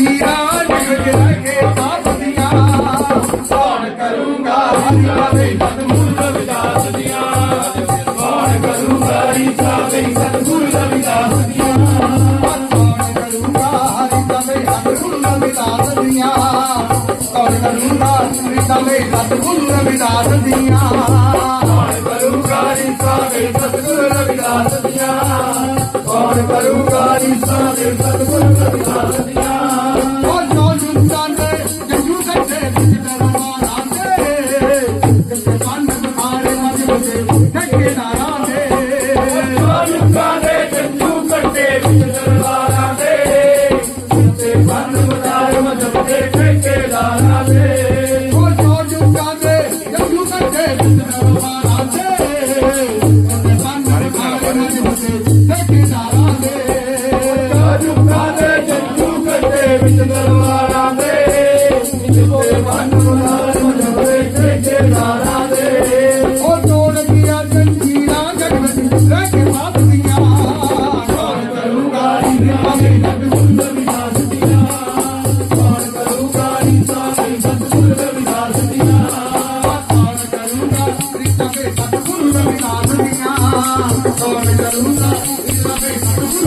सीरा निकल के साथ दिया कौन करूँगा हरिया वे सदगुरु रविदास दिया कौन करूँगा हरिया वे सदगुरु रविदास दिया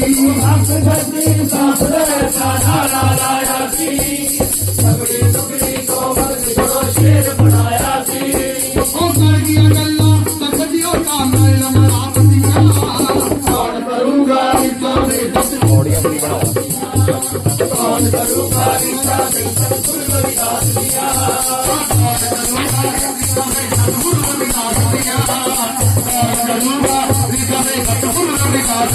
की भक्त गति साफ़ रहता नारा लाया की सगड़ी सगड़ी को भक्त बड़ो शेर बनाया की ओ कर दिया गल्ला तकदियो का नल मरापति कौन करूँगा इतना बेदस थोड़ी अपनी बनाओ कौन करूँगा इतना बेदस फुल विकास दिया कौन करूँगा इतना बेदस फुल विकास दिया कौन करूँगा